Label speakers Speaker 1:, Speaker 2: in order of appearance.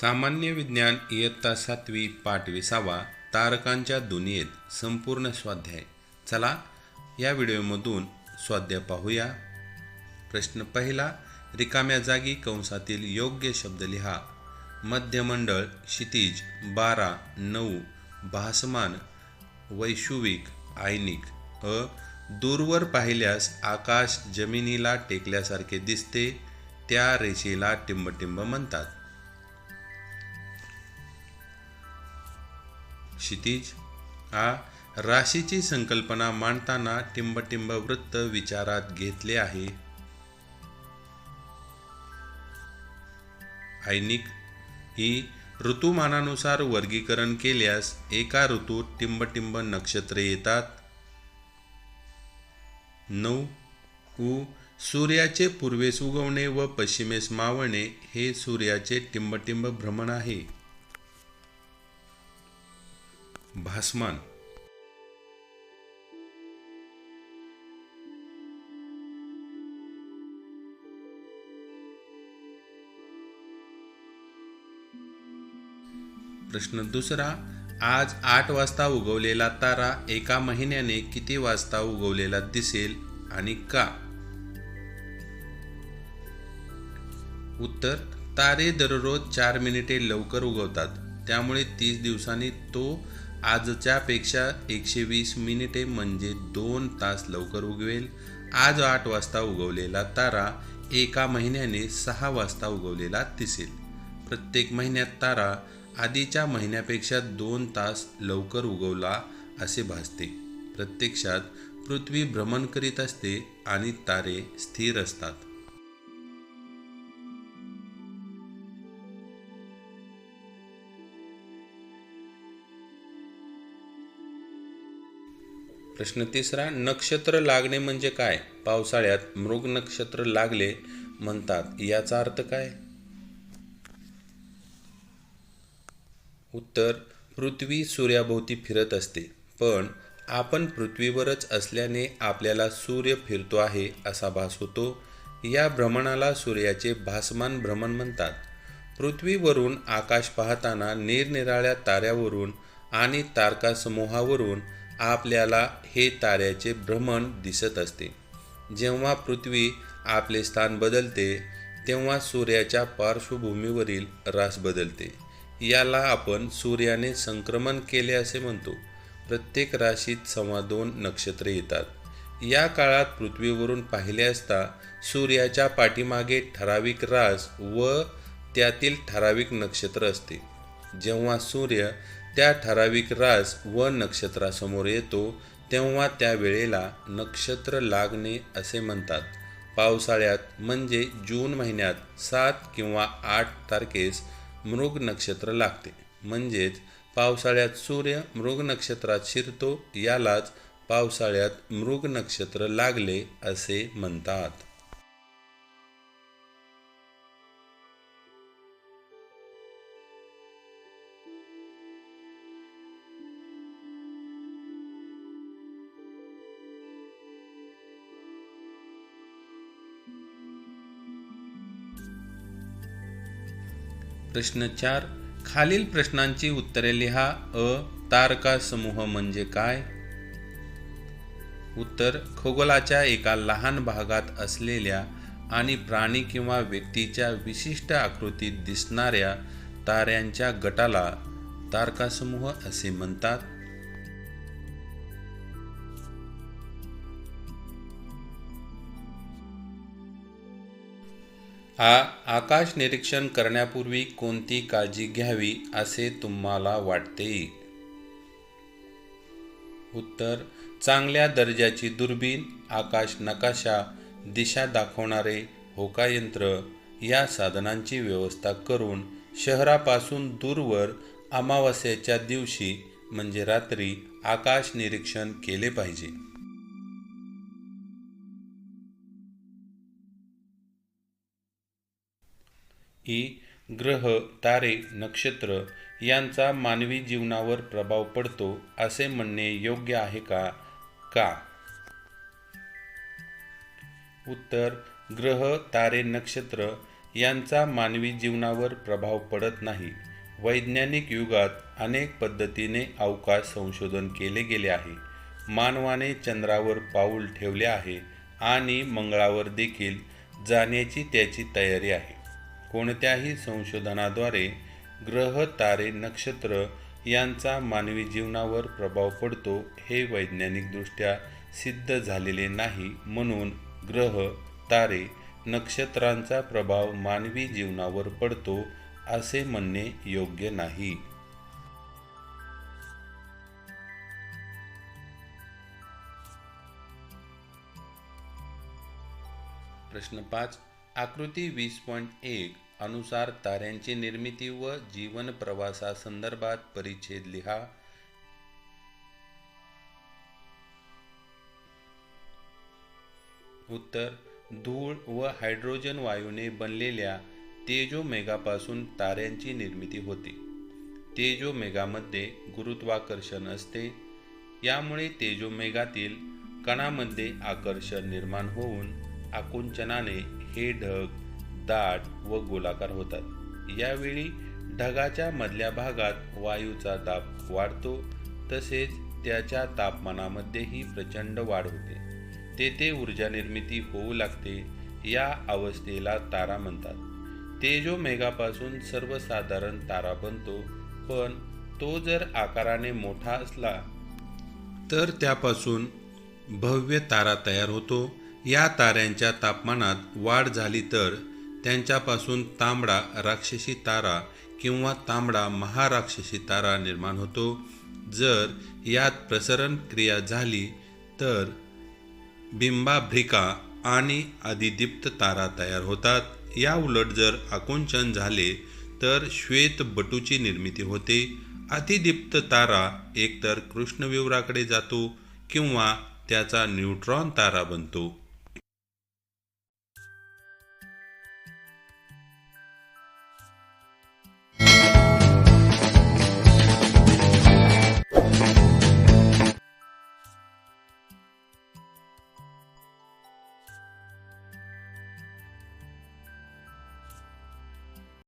Speaker 1: सामान्य विज्ञान इयत्ता सातवी पाठ विसावा तारकांच्या दुनियेत संपूर्ण स्वाध्याय. चला या व्हिडिओमधून स्वाध्याय पाहूया. प्रश्न पहिला रिकाम्या जागी कंसातील योग्य शब्द लिहा. मध्यमंडळ क्षितिज बारा नऊ भासमान वैश्विक आयनिक. अ दूरवर पाहिल्यास आकाश जमिनीला टेकल्यासारखे दिसते त्या रेषेला टिंबटिंब म्हणतात. क्षितिज हा राशीची संकल्पना मांडताना टिंबटिंब वृत्त विचारात घेतले आहे. ऐनिक ही ऋतुमानानुसार वर्गीकरण केल्यास एका ऋतूत टिंबटिंब नक्षत्रे येतात. नऊ उ सूर्याचे पूर्वेस उगवणे व पश्चिमेस मावणे हे सूर्याचे टिंबटिंब भ्रमण आहे. भासमान. प्रश्न दुसरा आज आठ वाजता उगवलेला तारा एका महिन्याने किती वाजता उगवलेला दिसेल आणि का? उत्तर तारे दररोज चार मिनिटे लवकर उगवतात. त्यामुळे तीस दिवसांनी तो आजच्यापेक्षा एकशे वीस मिनिटे म्हणजे दोन तास लवकर उगवेल. आज आठ वाजता उगवलेला तारा एका महिन्याने सहा वाजता उगवलेला दिसेल. प्रत्येक महिन्यात तारा आधीच्या महिन्यापेक्षा दोन तास लवकर उगवला असे भासते. प्रत्यक्षात पृथ्वी भ्रमण करीत असते आणि तारे स्थिर असतात. प्रश्न तिसरा नक्षत्र लागणे म्हणजे काय? पावसाळ्यात मृग नक्षत्र लागले म्हणतात. याचा अर्थ काय? उत्तर पृथ्वी सूर्याभोवती फिरत असते. पण आपण पृथ्वीवरच असल्याने आपल्याला सूर्य फिरतो आहे असा भास होतो. या भ्रमणाला सूर्याचे भासमान भ्रमण म्हणतात. पृथ्वीवरून आकाश पाहताना निरनिराळ्या ताऱ्यावरून आणि तारकासमूहावरून आपल्याला हे ताऱ्याचे भ्रमण दिसत असते. जेव्हा पृथ्वी आपले स्थान बदलते तेव्हा सूर्याच्या पार्श्वभूमीवरील रास बदलते. याला आपण सूर्याने संक्रमण केले असे म्हणतो. प्रत्येक राशीत सव्वा दोन नक्षत्रे येतात. या काळात पृथ्वीवरून पाहिले असता सूर्याच्या पाठीमागे ठराविक रास व त्यातील ठराविक नक्षत्र असते. जेव्हा सूर्य त्या ठराविक रास व नक्षत्रासमोर येतो तेव्हा त्या वेळेला नक्षत्र लागणे असे म्हणतात. पावसाळ्यात म्हणजे जून महिन्यात सात किंवा आठ तारखेस मृग नक्षत्र लागते. म्हणजेच पावसाळ्यात सूर्य मृग नक्षत्रात शिरतो यालाच पावसाळ्यात मृग नक्षत्र लागले असे म्हणतात. प्रश्न चार. खालील प्रश्नांची उत्तरे लिहा. अ. तारका समूह म्हणजे काय? उत्तर. खगोलाच्या एका लहान भागात असलेल्या आणि प्राणी किंवा व्यक्तीच्या विशिष्ट आकृतीत दिसणाऱ्या ताऱ्यांच्या गटाला तारकासमूह असे म्हणतात. आ आकाश निरीक्षण करण्यापूर्वी कोणती काळजी घ्यावी असे तुम्हाला वाटते? उत्तर चांगल्या दर्जाची दुर्बीण आकाश नकाशा दिशा दाखवणारे होकायंत्र या साधनांची व्यवस्था करून शहरापासून दूरवर अमावस्येच्या दिवशी म्हणजे रात्री आकाश निरीक्षण केले पाहिजे. की ग्रह तारे नक्षत्र यांचा मानवी जीवनावर प्रभाव पडतो असे म्हणणे योग्य आहे का? का? उत्तर ग्रह तारे नक्षत्र यांचा मानवी जीवनावर प्रभाव पडत नाही. वैज्ञानिक युगात अनेक पद्धतीने अवकाश संशोधन केले गेले आहे. मानवाने चंद्रावर पाऊल ठेवले आहे आणि मंगळावर देखील जाण्याची त्याची तयारी आहे. कोणत्याही संशोधनाद्वारे ग्रह तारे नक्षत्र यांचा मानवी जीवनावर प्रभाव पडतो हे वैज्ञानिकदृष्ट्या सिद्ध झालेले नाही म्हणून ग्रह तारे नक्षत्रांचा प्रभाव मानवी जीवनावर पडतो असे म्हणणे योग्य नाही. प्रश्न पाच आकृती वीस पॉईंट एक अनुसार ताऱ्यांची निर्मिती व जीवन प्रवासासंदर्भात परिच्छेद लिहा. उत्तर धूळ व हायड्रोजन वायूने बनलेल्या तेजो मेगापासून ताऱ्यांची निर्मिती होते. तेजो मेगामध्ये गुरुत्वाकर्षण असते. यामुळे तेजोमेगातील कणामध्ये आकर्षण निर्माण होऊन आकुंचनाने हे ढग दाट व गोलाकार होतात. यावेळी ढगाच्या मधल्या भागात वायूचा दाब वाढतो तसेच त्याच्या तापमानामध्येही प्रचंड वाढ होते. तेथे ऊर्जा निर्मिती होऊ लागते या अवस्थेला तारा म्हणतात. तेजो मेघापासून सर्वसाधारण तारा बनतो पण तो जर आकाराने मोठा असला तर त्यापासून भव्य तारा तयार होतो या ताऱ्यांच्या तापमानात वाढ झाली तर त्यांच्यापासून तांबडा राक्षसी तारा किंवा तांबडा महाराक्षसी तारा निर्माण होतो. जर यात प्रसरण क्रिया झाली तर बिंबाभ्रिका आणि अधिदीप्त तारा तयार होतात. या उलट जर आकुंचन झाले तर श्वेत बटूची निर्मिती होते. अतिदीप्त तारा एकतर कृष्णविवराकडे जातो किंवा त्याचा न्यूट्रॉन तारा बनतो.